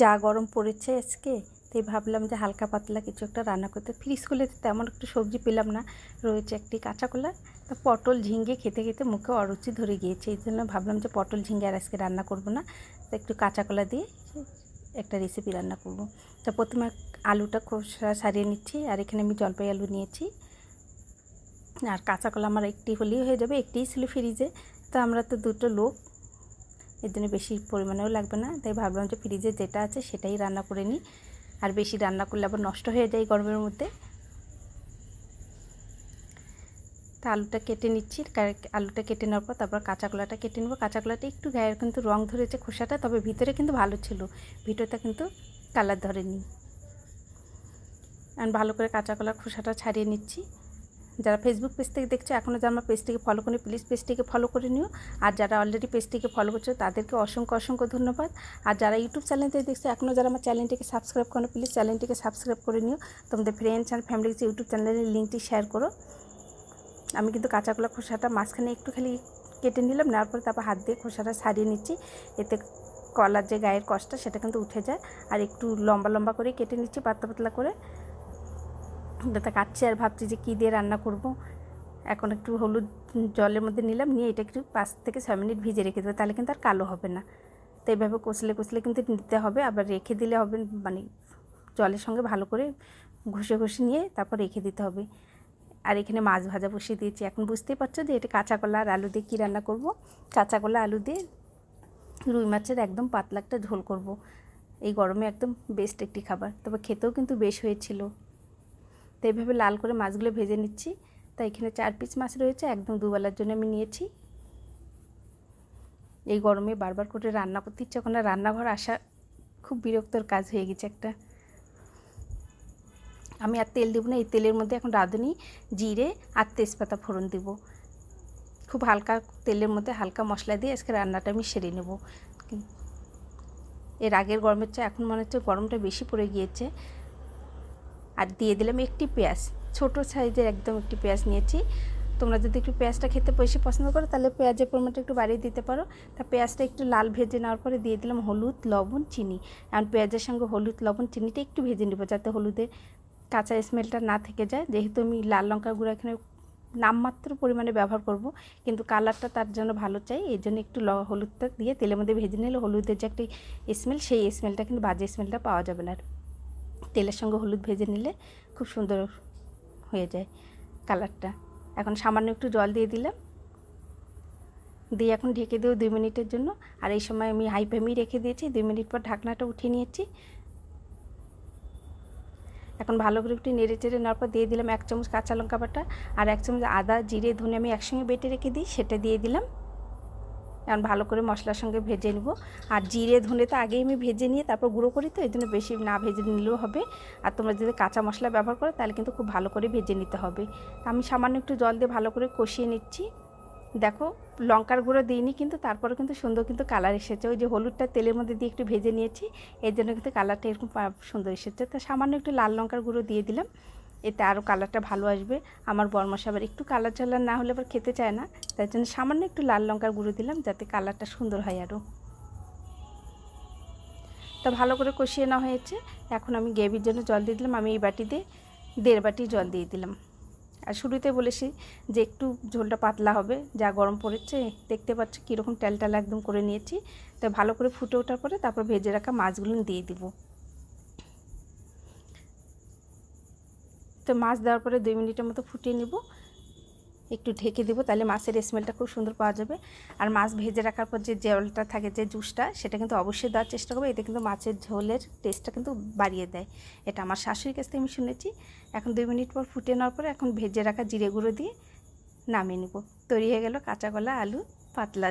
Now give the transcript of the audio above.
যা গরম পড়েছে আজকে, তাই ভাবলাম যে হালকা পাতলা কিছু একটা রান্না করতে। ফ্রিজ খুলে তেমন একটু সবজি পেলাম না, রয়েছে একটি কাঁচা কলা। তা পটল ঝিঙ্গে খেতে খেতে মুখে অরুচি ধরে গিয়েছে, এই জন্য ভাবলাম যে পটল ঝিঙ্গে আর আজকে রান্না করব না। তো একটু কাঁচা কলা দিয়ে একটা রেসিপি রান্না করব। তা প্রথমে আলুটা খোসা সারিয়ে নিচ্ছি, আর এখানে আমি জলপাই আলু নিয়েছি। আর কাঁচা কলা আমার একটি হলেই হয়ে যাবে, একটিই ছিল ফ্রিজে তো আমরা তো দুটো লোক এর জন্য বেশি পরিমাণেও লাগবে না। তাই ভাবলাম যে ফ্রিজে যেটা আছে সেটাই রান্না করে নিই। আর বেশি রান্না করলে আবার নষ্ট হয়ে যায় গরমের মধ্যে। তা আলুটা কেটে নিচ্ছি। আলুটা কেটে নেওয়ার পর তারপর কাঁচা কলাটা কেটে নেব। কাঁচা কলাটা একটু গায়ের কিন্তু রং ধরেছে খোসাটা, তবে ভিতরে কিন্তু ভালো ছিল। ভিতরটা কিন্তু কালার ধরেনি। আমি ভালো করে কাঁচা কলার খোসাটা ছাড়িয়ে নিচ্ছি। যারা ফেসবুক পেজ থেকে দেখছ এখনও যারা আমার পেজটিকে ফলো করে প্লিজ পেজটিকে ফলো করে নিও। আর যারা অলরেডি পেজটিকে ফলো করছ, তাদেরকে অসংখ্য অসংখ্য ধন্যবাদ। আর যারা ইউটিউব চ্যানেল থেকে দেখছ এখনও যারা আমার চ্যানেলটিকে সাবস্ক্রাইব করো প্লিজ চ্যানেলটিকে সাবস্ক্রাইব করে নিও। তোমাদের ফ্রেন্ডস অ্যান্ড ফ্যামিলি ইউটিউব চ্যানেলের লিঙ্কটি শেয়ার করো। আমি কিন্তু কাঁচা কলা খোসাটা মাঝখানে একটু খালি কেটে নিলাম, নেওয়ার পরে তারপর হাত দিয়ে খোসাটা সারিয়ে নিচ্ছি। এতে কলার যে গায়ের কষ্টটা, সেটা কিন্তু উঠে যায়। আর একটু লম্বা লম্বা করে কেটে নিচ্ছি, পাতলা পাতলা করে। দাদা কাটছি আর ভাবছি যে কী দিয়ে রান্না করব। এখন একটু হলুদ জলের মধ্যে নিলাম, নিয়ে এটা একটু পাঁচ থেকে ছয় মিনিট ভিজে রেখে দেবো, তাহলে কিন্তু আর কালো হবে না। তো এইভাবে কষলে কষলে কিন্তু নিতে হবে, আবার রেখে দিলে হবে মানে জলের সঙ্গে ভালো করে ঘষে ঘষে নিয়ে তারপর রেখে দিতে হবে। আর এখানে মাছ ভাজা বসিয়ে দিয়েছি। এখন বুঝতেই পারছ যে এটা কাঁচা কলা আর আলু দিয়ে কী রান্না করব? কাঁচা কলা, আলু দিয়ে রুই মাছের একদম পাতলা একটা ঝোল করব। এই গরমে একদম বেস্ট একটি খাবার। তবে খেতেও কিন্তু বেশ হয়েছিল। তো এইভাবে লাল করে মাছগুলো ভেজে নিচ্ছি। তা এখানে চার পিস মাছ রয়েছে, একদম দুবেলার জন্য আমি নিয়েছি। এই গরমে বারবার করে রান্না করতে ইচ্ছে আর রান্নাঘর আসা খুব বিরক্তর কাজ হয়ে গেছে একটা। আমি আর তেল দেবো না, এই তেলের মধ্যে এখন রাঁধুনি, জিরে আর তেজপাতা ফোড়ন দেবো। খুব হালকা তেলের মধ্যে হালকা মশলা দিয়ে আজকে রান্নাটা আমি সেরে নেব। এর আগের গরমের চেয়ে এখন মনে হচ্ছে গরমটা বেশি পড়ে গিয়েছে। আর দিয়ে দিলাম একটি পেঁয়াজ। ছোট সাইজের একদম একটি পেঁয়াজ নিয়েছি। তোমরা যদি একটু পেঁয়াজটা খেতে বেশি পছন্দ করো, তাহলে পেঁয়াজের পরিমাণটা একটু বাড়িয়ে দিতে পারো। তা পেঁয়াজটা একটু লাল ভেজে নেওয়ার পরে দিয়ে দিলাম হলুদ, লবণ, চিনি। আর পেঁয়াজের সঙ্গে হলুদ, লবণ, চিনিটা একটু ভেজে নেব যাতে হলুদের কাঁচা স্মেলটা না থেকে যায়। যেহেতু আমি লাল লঙ্কা গুঁড়ো এখানে নামমাত্র পরিমাণে ব্যবহার করব, কিন্তু কালারটা তার জন্য ভালো চাই। এই জন্য একটু ল, হলুদটা দিয়ে তেলের মধ্যে ভেজে নিলে হলুদের যে একটা স্মেল সেই স্মেলটা কিন্তু বাজে স্মেলটা পাওয়া যাবে না তেলের সঙ্গে হলুদ ভেজে নিলে খুব সুন্দর হয়ে যায় কালারটা। এখন সামান্য একটু জল দিয়ে দিলাম। দিয়ে এখন ঢেকে দেবো দুই মিনিটের জন্য। আর এই সময় আমি হাই ফ্লেমই রেখে দিয়েছি। দুই মিনিট পর ঢাকনাটা উঠিয়ে নিয়েছি। এখন ভালো করে একটু নেড়ে চেড়ে নেওয়ার পর দিয়ে দিলাম এক চামচ কাঁচা লঙ্কা বাটা। আর এক চামচ আদা, জিরে, ধনে আমি একসঙ্গে বেটে রেখে দিই, সেটা দিয়ে দিলাম। এখন ভালো করে মশলার সঙ্গে ভেজে নেব। আর জিরে, ধনে তো আগেই আমি ভেজে নিয়ে তারপর গুঁড়ো করি তো, এই জন্য বেশি না ভেজে নিলেও হবে। আর তোমরা যদি কাঁচা মশলা ব্যবহার করো, তাহলে কিন্তু খুব ভালো করে ভেজে নিতে হবে। আমি সামান্য একটু জল দিয়ে ভালো করে কষিয়ে নিচ্ছি। দেখো, লঙ্কার গুঁড়ো দিইনি কিন্তু, তারপরে কিন্তু সুন্দর কিন্তু কালার এসেছে। ওই যে হলুদটা তেলের মধ্যে দিয়ে একটু ভেজে নিয়েছি, এর জন্য কিন্তু কালারটা এরকম সুন্দর এসেছে। তো সামান্য একটু লাল লঙ্কার গুঁড়ো দিয়ে দিলাম। এতে আরও কালারটা ভালো আসবে। আমার বরমশা আবার একটু কালার চালার না হলে আবার খেতে চায় না। তাই জন্য সামান্য একটু লাল লঙ্কার গুঁড়ো দিলাম যাতে কালারটা সুন্দর হয় আরও তা ভালো করে কষিয়ে নেওয়া হয়েছে। এখন আমি গ্রেভির জন্য জল দিয়ে দিলাম। আমি এই বাটিতে দেড় বাটি জল দিয়ে দিলাম। আর শুরুতে বলেছি যে একটু ঝোলটা পাতলা হবে, যা গরম পড়েছে, দেখতে পাচ্ছ কীরকম টেলটালা একদম করে নিয়েছি। তো ভালো করে ফুটে ওঠার পরে তারপর ভেজে রাখা মাছগুলো দিয়ে দিব। তো মাছ দেওয়ার পরে দুই মিনিটের মতো ফুটিয়ে নেব। একটু ঢেকে দেবো, তাহলে মাছের স্মেলটা খুব সুন্দর পাওয়া যাবে। আর মাছ ভেজে রাখার পর যে জলটা থাকে, যে জুসটা, সেটা কিন্তু অবশ্যই দেওয়ার চেষ্টা করবে। এতে কিন্তু মাছের ঝোলের টেস্টটা কিন্তু বাড়িয়ে দেয়। এটা আমার শাশুড়ির কাছ থেকে আমি শুনেছি। এখন দুই মিনিট পর ফুটে নেওয়ার পরে এখন ভেজে রাখা জিরে গুঁড়ো দিয়ে নামিয়ে নেব। তৈরি হয়ে গেল কাঁচা কলা, আলু, পাতলা